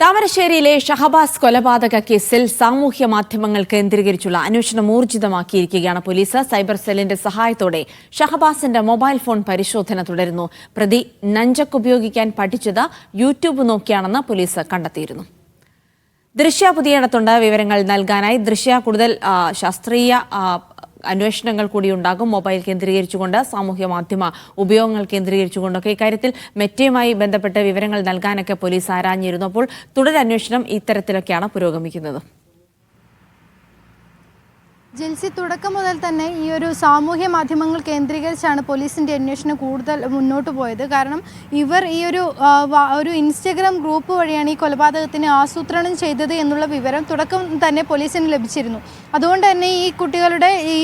താമരശ്ശേരിയിലെ ഷഹബാസ് കൊലപാതക കേസിൽ സാമൂഹ്യ മാധ്യമങ്ങൾ കേന്ദ്രീകരിച്ചുള്ള അന്വേഷണം ഊർജിതമാക്കിയിരിക്കുകയാണ് പോലീസ്. സൈബർ സെല്ലിന്റെ സഹായത്തോടെ ഷഹബാസിന്റെ മൊബൈൽ ഫോൺ പരിശോധന തുടരുന്നു. പ്രതി നഞ്ചക്ക് ഉപയോഗിക്കാൻ പഠിച്ചത് യൂട്യൂബ് നോക്കിയാണെന്ന് പോലീസ് കണ്ടെത്തിയിരുന്നു. ദൃശ്യ പുതിയിടത്തുണ്ട് വിവരങ്ങൾ നൽകാനായി ദൃശ്യ കൂടുതൽ ശാസ്ത്രീയ അന്വേഷണങ്ങൾ കൂടി ഉണ്ടാകും. മൊബൈൽ കേന്ദ്രീകരിച്ചുകൊണ്ട് സാമൂഹ്യ മാധ്യമ ഉപയോഗങ്ങൾ കേന്ദ്രീകരിച്ചുകൊണ്ടൊക്കെ ഇക്കാര്യത്തിൽ മെറ്റയുമായി ബന്ധപ്പെട്ട് വിവരങ്ങൾ നൽകാനൊക്കെ പോലീസ് ആരാഞ്ഞിരുന്നു. അപ്പോൾ തുടരന്വേഷണം ഇത്തരത്തിലൊക്കെയാണ് പുരോഗമിക്കുന്നത്. ജിൽസി തുടക്കം മുതൽ തന്നെ ഈ ഒരു സാമൂഹ്യ മാധ്യമങ്ങൾ കേന്ദ്രീകരിച്ചാണ് പോലീസിന്റെ അന്വേഷണം കൂടുതൽ മുന്നോട്ട് പോയത്. കാരണം ഇവർ ഈ ഒരു ഒരു ഇൻസ്റ്റഗ്രാം ഗ്രൂപ്പ് വഴിയാണ് ഈ കൊലപാതകത്തിന് ആസൂത്രണം ചെയ്തത് എന്നുള്ള വിവരം തുടക്കം തന്നെ പോലീസിന് ലഭിച്ചിരുന്നു. അതുകൊണ്ട് തന്നെ ഈ കുട്ടികളുടെ ഈ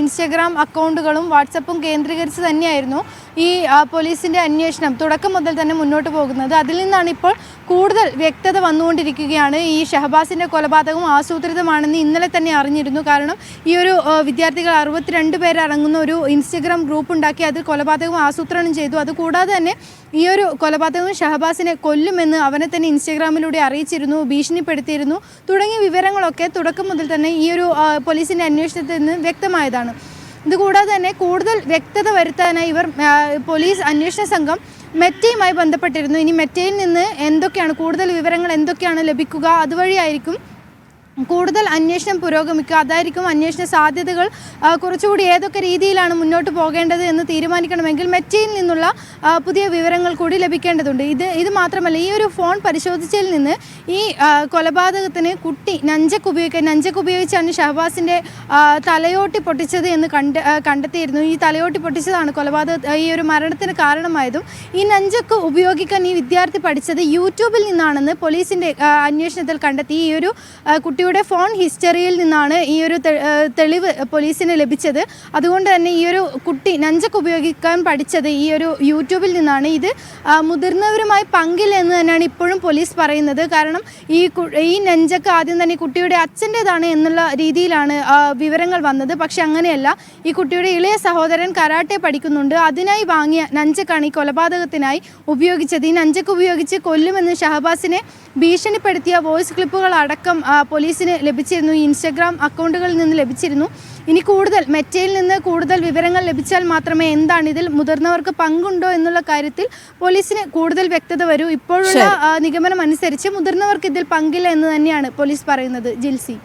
ഇൻസ്റ്റഗ്രാം അക്കൗണ്ടുകളും വാട്സപ്പും കേന്ദ്രീകരിച്ച് തന്നെയായിരുന്നു. ഈ പോലീസിന്റെ അന്വേഷണം തുടക്കം മുതൽ തന്നെ മുന്നോട്ട് പോകുന്നത്. അതിൽ നിന്നാണ് ഇപ്പോൾ കൂടുതൽ വ്യക്തത വന്നുകൊണ്ടിരിക്കുകയാണ്. ഈ ഷഹബാസിന്റെ കൊലപാതകം ആസൂത്രിതമാണെന്ന് ഇന്നലെ തന്നെ അറിഞ്ഞിരുന്നു. കാരണം ഈ ഒരു വിദ്യാർത്ഥികൾ അറുപത്തിരണ്ട് പേരടങ്ങുന്ന ഒരു ഇൻസ്റ്റഗ്രാം ഗ്രൂപ്പ് ഉണ്ടാക്കി അതിൽ കൊലപാതകം ആസൂത്രണം ചെയ്തു. അതുകൂടാതെ തന്നെ ഈ ഒരു കൊലപാതകം ഷഹബാസിനെ കൊല്ലുമെന്ന് അവനെ തന്നെ ഇൻസ്റ്റഗ്രാമിലൂടെ അറിയിച്ചിരുന്നു ഭീഷണിപ്പെടുത്തിയിരുന്നു തുടങ്ങിയ വിവരങ്ങളൊക്കെ തുടക്കം മുതൽ തന്നെ ഈ ഒരു പോലീസിന്റെ അന്വേഷണത്തിൽ നിന്ന് വ്യക്തമായതാണ്. ഇതുകൂടാതെ തന്നെ കൂടുതൽ വ്യക്തത വരുത്താനായി ഇവർ പോലീസ് അന്വേഷണ സംഘം മെറ്റയുമായി ബന്ധപ്പെട്ടിരുന്നു. ഇനി മെറ്റയിൽ നിന്ന് എന്തൊക്കെയാണ് കൂടുതൽ വിവരങ്ങൾ എന്തൊക്കെയാണ് ലഭിക്കുക അതുവഴിയായിരിക്കും കൂടുതൽ അന്വേഷണം പുരോഗമിക്കുക അതായിരിക്കും അന്വേഷണ സാധ്യതകൾ കുറച്ചുകൂടി ഏതൊക്കെ രീതിയിലാണ് മുന്നോട്ട് പോകേണ്ടത് എന്ന് തീരുമാനിക്കണമെങ്കിൽ മെറ്റയിൽ നിന്നുള്ള പുതിയ വിവരങ്ങൾ കൂടി ലഭിക്കേണ്ടതുണ്ട്. ഇത് ഇത് മാത്രമല്ല ഈ ഒരു ഫോൺ പരിശോധിച്ചതിൽ നിന്ന് ഈ കൊലപാതകത്തിന് കുട്ടി നഞ്ചക്ക് ഉപയോഗിക്കുക നഞ്ചക്ക് ഉപയോഗിച്ചാണ് ഷഹബാസിന്റെ തലയോട്ടി പൊട്ടിച്ചത് എന്ന് കണ്ട് കണ്ടെത്തിയിരുന്നു. ഈ തലയോട്ടി പൊട്ടിച്ചതാണ് കൊലപാതക ഈ ഒരു മരണത്തിന് കാരണമായതും. ഈ നഞ്ചക്ക് ഉപയോഗിക്കാൻ ഈ വിദ്യാർത്ഥി പഠിച്ചത് യൂട്യൂബിൽ നിന്നാണെന്ന് പോലീസിന്റെ അന്വേഷണത്തിൽ കണ്ടെത്തി. ഈ ഒരു ആ, കുട്ടിയുടെ ഫോൺ ഹിസ്റ്ററിയിൽ നിന്നാണ് ഈ ഒരു തെളിവ് പോലീസിന് ലഭിച്ചത്. അതുകൊണ്ട് തന്നെ ഈ ഒരു കുട്ടി നഞ്ചക്ക് ഉപയോഗിക്കാൻ പഠിച്ചത് ഈ ഒരു യൂട്യൂബിൽ നിന്നാണ്. ഇത് മുതിർന്നവരുമായി പങ്കില്ലെന്ന് തന്നെയാണ് ഇപ്പോഴും പോലീസ് പറയുന്നത്. കാരണം ഈ ഈ നെഞ്ചക്ക് ആദ്യം തന്നെ കുട്ടിയുടെ അച്ഛന്റെതാണ് എന്നുള്ള രീതിയിലാണ് വിവരങ്ങൾ വന്നത്. പക്ഷെ അങ്ങനെയല്ല. ഈ കുട്ടിയുടെ ഇളയ സഹോദരൻ കരാട്ടെ പഠിക്കുന്നുണ്ട്. അതിനായി വാങ്ങിയ നഞ്ചക്കാണ് ഈ കൊലപാതകത്തിനായി ഉപയോഗിച്ചത്. ഈ നഞ്ചക്ക് ഉപയോഗിച്ച് കൊല്ലുമെന്ന് ഷഹബാസിനെ ഭീഷണിപ്പെടുത്തിയ വോയിസ് ക്ലിപ്പുകൾ അടക്കം ആ, പോലീസിന് ലഭിച്ചിരുന്നു ഈ ഇൻസ്റ്റഗ്രാം അക്കൗണ്ടുകളിൽ നിന്ന് ലഭിച്ചിരുന്നു. ഇനി കൂടുതൽ മെറ്റയിൽ നിന്ന് കൂടുതൽ വിവരങ്ങൾ ലഭിച്ചാൽ മാത്രമേ എന്താണ് ഇതിൽ മുതിർന്നവർക്ക് പങ്കുണ്ടോ എന്നുള്ള കാര്യത്തിൽ പോലീസിന് കൂടുതൽ വ്യക്തത വരൂ. ഇപ്പോഴുള്ള നിഗമനം അനുസരിച്ച് മുതിർന്നവർക്ക് ഇതിൽ പങ്കില്ല എന്ന് തന്നെയാണ് പോലീസ് പറയുന്നത്. ജിൽസി.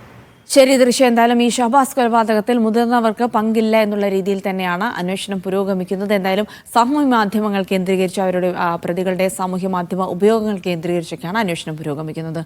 ശരി ദൃശ്യം. എന്തായാലും ഈ ഷഹബാസ് കൊലപാതകത്തിൽ മുതിർന്നവർക്ക് പങ്കില്ല എന്നുള്ള രീതിയിൽ തന്നെയാണ് അന്വേഷണം പുരോഗമിക്കുന്നത്. എന്തായാലും സാമൂഹ്യ മാധ്യമങ്ങൾ കേന്ദ്രീകരിച്ച് അവരുടെ പ്രതികളുടെ സാമൂഹ്യ മാധ്യമ ഉപയോഗങ്ങൾ കേന്ദ്രീകരിച്ചൊക്കെയാണ് അന്വേഷണം പുരോഗമിക്കുന്നത്.